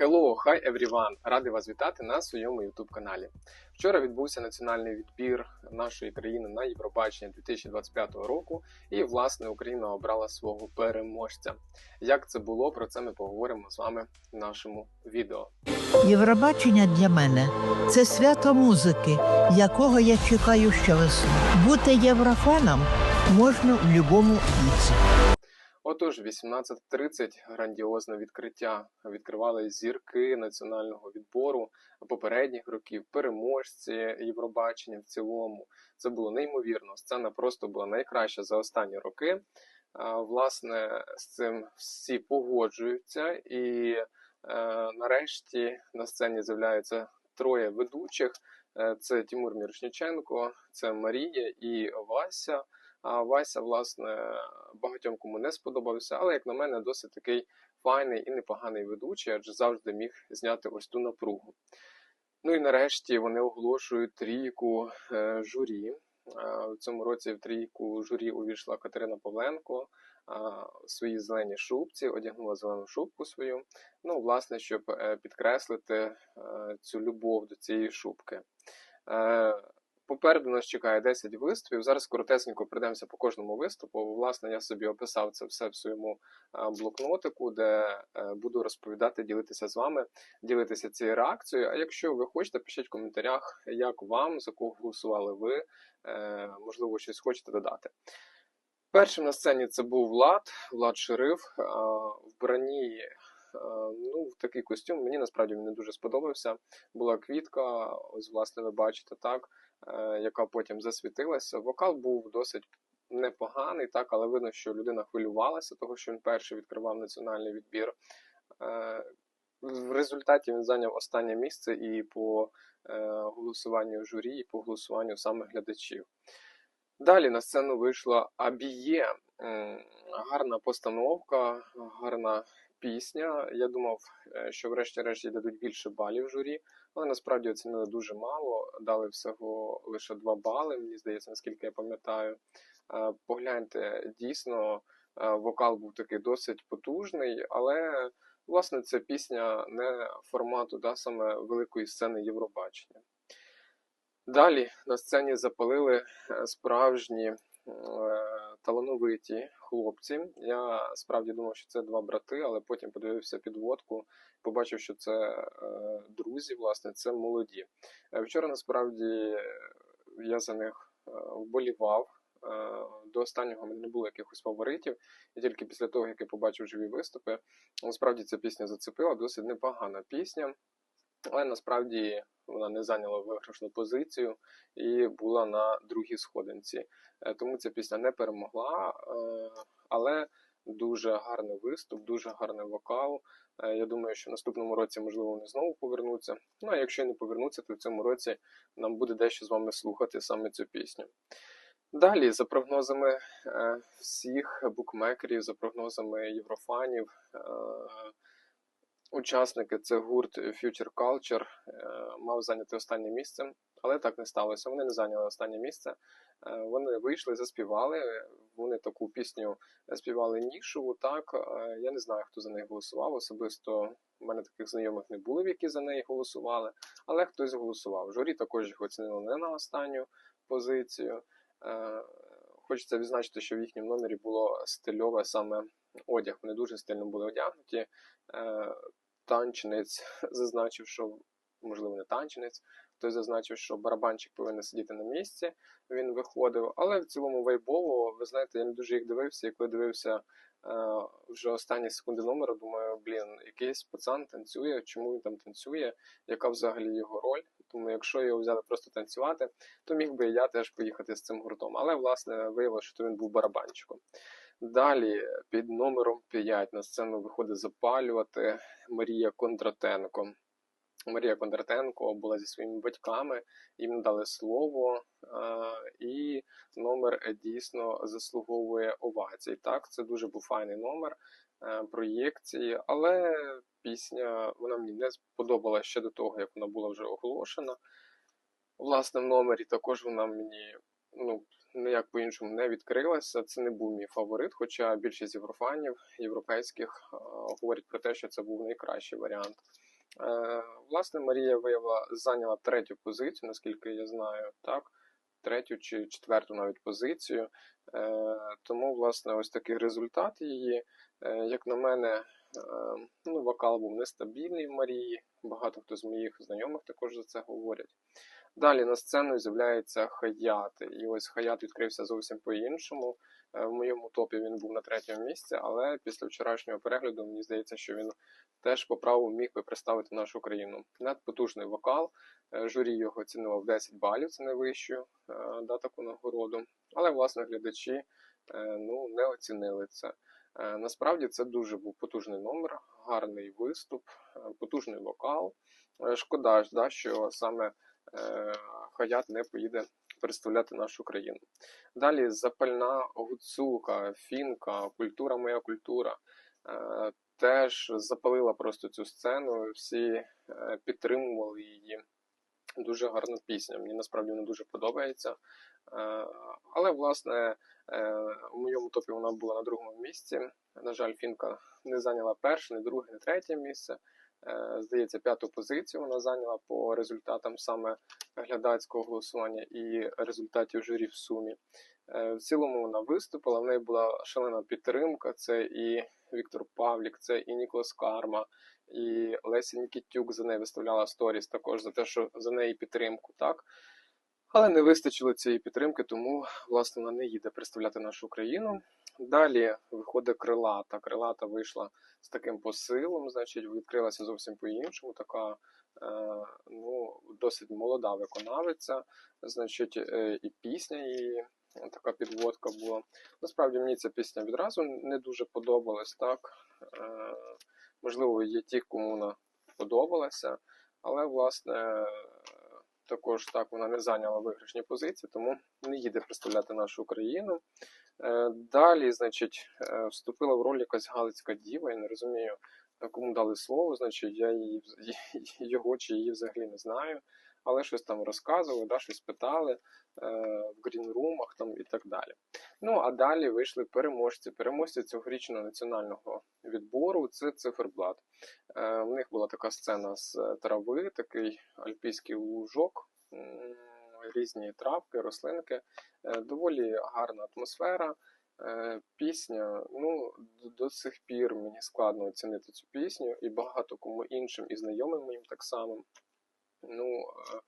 Hello, hi everyone! Радий вас вітати на своєму YouTube каналі. Вчора відбувся національний відбір нашої країни на Євробачення 2025 року, і власне Україна обрала свого переможця. Як це було, про це ми поговоримо з вами в нашому відео. Євробачення для мене це свято музики, якого я чекаю щовесну. Бути єврофаном можна в будь-якому віці. Отож, 18.30 грандіозне відкриття. Відкривали зірки національного відбору попередніх років, переможці Євробачення в цілому. Це було неймовірно. Сцена просто була найкраща за останні роки. Власне, з цим всі погоджуються, і е, нарешті на сцені з'являються троє ведучих: Е, це Тимур Мірошніченко, це Марія і Вася. А Вася, власне, багатьом кому не сподобався, але, як на мене, досить такий файний і непоганий ведучий, адже завжди міг зняти ось ту напругу. Ну і нарешті вони оголошують трійку е, журі. В цьому році в трійку журі увійшла Катерина Павленко в своїй зеленій шубці, одягнула зелену шубку свою. Ну, власне, щоб е, підкреслити е, цю любов до цієї шубки. Попереду нас чекає 10 виступів. Зараз коротесенько пройдемося по кожному виступу. Власне, я собі описав це все в своєму блокнотику, де е, буду розповідати, ділитися з вами, ділитися цією реакцією. А якщо ви хочете, пишіть в коментарях, як вам, за кого голосували ви, е, можливо, щось хочете додати. Першим на сцені це був Влад, Влад Шериф. а, В броні, е, ну, в такий костюм. Мені насправді він не дуже сподобався. Була квітка, ось, власне, ви бачите, так е, яка потім засвітилася. Вокал був досить непоганий, так, але видно, що людина хвилювалася, того що він перший відкривав національний відбір. Е, В результаті він зайняв останнє місце і по е, голосуванню журі, і по голосуванню саме глядачів. Далі на сцену вийшла Абіє. Гарна постановка, гарна пісня. Я думав, е, що врешті-решт їй дадуть більше балів журі, але насправді оцінили дуже мало. Дали всього лише 2 бали, мені здається, наскільки я пам'ятаю. Е, Погляньте, дійсно, е, вокал був такий досить потужний, але власне це пісня не формату да, саме великої сцени Євробачення. Далі на сцені запалили справжні талановиті хлопці. Я справді думав, що це два брати, але потім подивився підводку, побачив, що це е, друзі, власне, це молоді. Е, Вчора насправді я за них е, вболівав. Е, До останнього мене не було якихось фаворитів, і тільки після того, як я побачив живі виступи, насправді ця пісня зацепила, досить непогана пісня. Але насправді вона не зайняла виграшну позицію і була на другій сходинці. Е, Тому ця пісня не перемогла, е, але дуже гарний виступ, дуже гарний вокал. Е, Я думаю, що в наступному році, можливо, вони знову повернуться. Ну а якщо не повернуться, то в цьому році нам буде дещо з вами слухати саме цю пісню. Далі, за прогнозами всіх букмекерів, за прогнозами єврофанів, Учасники це гурт Future Culture е, мав зайняти останнє місце, але так не сталося. Вони не зайняли останнє місце. Е, Вони вийшли, заспівали. Вони таку пісню співали нішову. Так Е, я не знаю, хто за неї голосував. Особисто в мене таких знайомих не було, які за неї голосували, але хтось голосував. Журі також їх оцінило не на останню позицію. Хочеться відзначити, що в їхньому номері було стильове саме одяг. Вони дуже стильно були одягнуті. Е, танчинець зазначив, що можливо не танчинець, хтось зазначив, що барабанчик повинен сидіти на місці. Він виходив, але в цілому вайбово, ви знаєте, я не дуже їх дивився. І коли дивився е, вже останні секунди номеру, думаю, блін, якийсь пацан танцює, чому він там танцює, яка взагалі його роль. Тому якщо його взяли просто танцювати, то міг би я теж поїхати з цим гуртом. Але власне виявилося, що він був барабанчиком. Далі під номером 5 на сцену виходить запалювати Марія Кондратенко. Марія Кондратенко була зі своїми батьками, їм дали слово, і номер е, дійсно заслуговує овацій. Так, це дуже був файний номер е, проєкції, але пісня вона мені не сподобалася ще до того, як вона була вже оголошена. Власне, в номері також вона мені ну, ніяк по-іншому не відкрилася. Це не був мій фаворит, хоча більшість єврофанів європейських е, говорять про те, що це був найкращий варіант. Власне, Марія виявила, зайняла третю позицію, наскільки я знаю, так? Третю чи четверту навіть позицію. Е, Тому, власне, ось такий результат її. Е, Як на мене, е, ну, вокал був нестабільний в Марії. Багато хто з моїх знайомих також за це говорять. Далі на сцену з'являється Хаят. І ось Хаят відкрився зовсім по-іншому. Е, В моєму топі він був на третьому місці, але після вчорашнього перегляду мені здається, що він теж по праву міг би представити нашу країну. Надпотужний вокал. Е, Журі його оцінило в 10 балів, це найвищу е, да, таку нагороду. Але, власне, глядачі ну, не оцінили це. Насправді це дуже був потужний номер, гарний виступ, потужний вокал. Шкода, ж, да, що саме Хаят не поїде представляти нашу країну. Далі запальна гуцулка, фінка, культура моя культура. Е, Теж запалила просто цю сцену, всі е, підтримували її. Дуже гарна пісня. Мені насправді вона дуже подобається. Е, Але, власне, у моєму топі вона була на другому місці. На жаль, Фінка не зайняла перше, не друге, не третє місце. Е, Здається, п'яту позицію вона зайняла по результатам саме глядацького голосування і результатів журі в сумі. Е, В цілому вона виступила, в неї була шалена підтримка. Це і Віктор Павлік, це і Ніколас Карма, і Леся Нікітюк за неї виставляла сторіс також за те, що за неї підтримку, так. Але не вистачило цієї підтримки, тому власне вона не їде представляти нашу країну. Далі виходить крилата. Крилата вийшла з таким посилом, значить, відкрилася зовсім по-іншому. Така е, ну, досить молода виконавиця, значить, е, і пісня її. Така підводка була. Насправді мені ця пісня відразу не дуже подобалась, так. Е, можливо, є ті, кому вона подобалася, але, власне, також так вона не зайняла виграшні позиції, тому не їде представляти нашу країну. Е, Далі, значить, е, вступила в роль якась галицька діва, я не розумію, е, кому дали слово, значить, я її, його чи її взагалі не знаю, але щось там розказували, да, щось питали в грінрумах там і так далі. Ну, а далі вийшли переможці. Переможці цьогорічного національного відбору це циферблат. Е, В них була така сцена з е, трави, такий альпійський лужок, різні травки, рослинки. Е, Доволі гарна атмосфера. Е, Пісня, ну, до сих пір мені складно оцінити цю пісню, і багато кому іншим і знайомим моїм так само. Ну, е,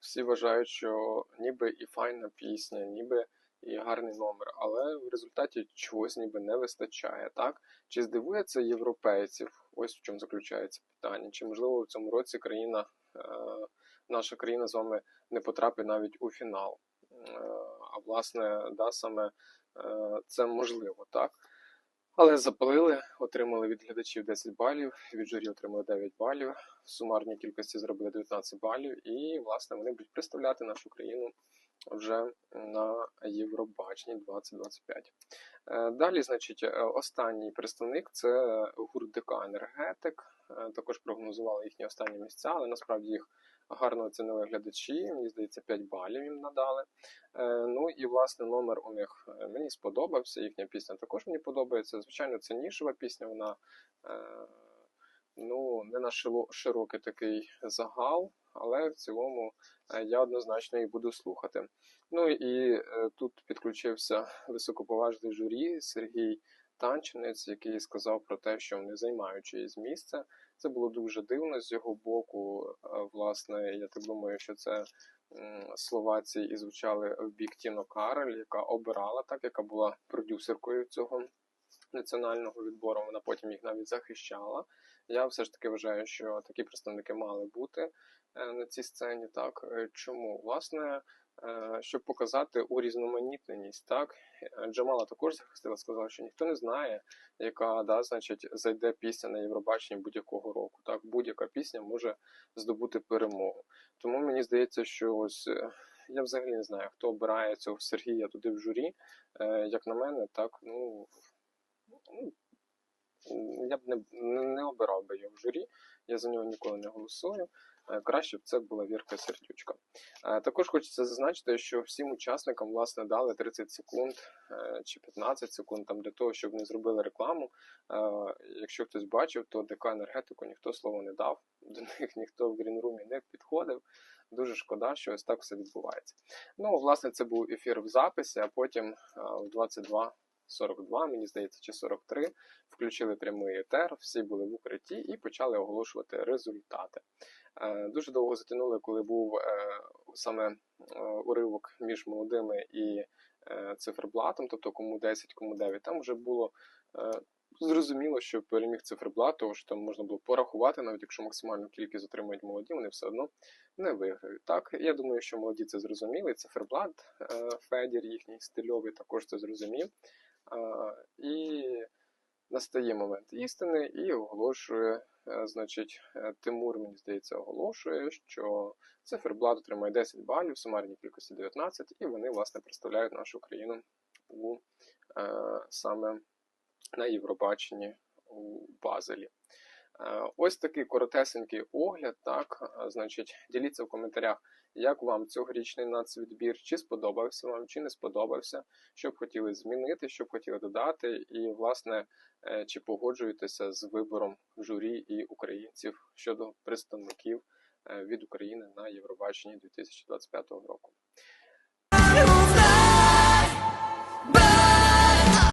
всі вважають, що ніби і файна пісня, ніби і гарний номер, але в результаті чогось ніби не вистачає. Так? Чи здивує це європейців? Ось в чому заключається питання. Чи можливо в цьому році країна, е, наша країна з вами не потрапить навіть у фінал? Е, А власне, да, саме е, це можливо, так. Але запалили, отримали від глядачів 10 балів, від журі отримали 9 балів, в сумарній кількості зробили 19 балів, і, власне, вони будуть представляти нашу країну вже на Євробаченні 2025. Е, Далі, значить, е, останній представник це гурт ДК Енергетик. Е, Також прогнозували їхні останні місця, але насправді їх гарно оцінили глядачі. Мені здається, 5 балів їм надали. Ну і власне номер у них мені сподобався. Їхня пісня також мені подобається. Звичайно, це нішова пісня. Вона ну не на широкий такий загал, але в цілому е, я однозначно її буду слухати. Ну і е, тут підключився високоповажний журі Сергій Танчинець, який сказав про те, що вони займають чиєсь місце. Це було дуже дивно з його боку. Е, Власне, я так думаю, що це словаці і звучали в бік Тіно Карель, яка обирала так, яка була продюсеркою цього національного відбору. Вона потім їх навіть захищала. Я все ж таки вважаю, що такі представники мали бути е, на цій сцені. Так Е, чому? Власне, е, щоб показати урізноманітненість, так Джамала також захистила, сказала, що ніхто не знає, яка да, значить, зайде пісня на Євробаченні будь-якого року. Так, будь-яка пісня може здобути перемогу. Тому мені здається, що ось я взагалі не знаю, хто обирає цього Сергія туди в журі. Як на мене, так ну я б не не обирав би його в журі, я за нього ніколи не голосую. Е, краще б це була Вірка Сердючка. Е, також хочеться зазначити, що всім учасникам власне дали 30 секунд е, чи 15 секунд там для того, щоб вони зробили рекламу. Якщо хтось бачив, то ДК енергетику ніхто слово не дав. До них ніхто в грінрумі не підходив. Дуже шкода, що ось так все відбувається. Ну, власне, це був ефір в записі, а потім в 22 42, мені здається, чи 43, включили прямий етер, всі були в укритті і почали оголошувати результати. Е, дуже довго затягнули, коли був е, саме е, уривок між молодими і циферблатом, тобто кому 10, кому 9. Там вже було зрозуміло, що переміг циферблат, тому що там можна було порахувати, навіть якщо максимальну кількість отримають молоді, вони все одно не виграють. Так, я думаю, що молоді це зрозуміли. Циферблат Федір, їхній стильовий, також це зрозумів. І настає момент істини і оголошує, е, значить, е, Тимур, мені здається, оголошує, що циферблат отримає 10 балів, сумарній кількості 19, і вони, власне, представляють нашу країну у е, саме на Євробаченні у Базелі. Ось такий коротесенький огляд. Так, значить, діліться в коментарях, як вам цьогорічний нацвідбір, чи сподобався вам, чи не сподобався, що б хотіли змінити, що б хотіли додати, і, власне, е, чи погоджуєтеся з вибором журі і українців щодо представників е, від України на Євробаченні 2025 року.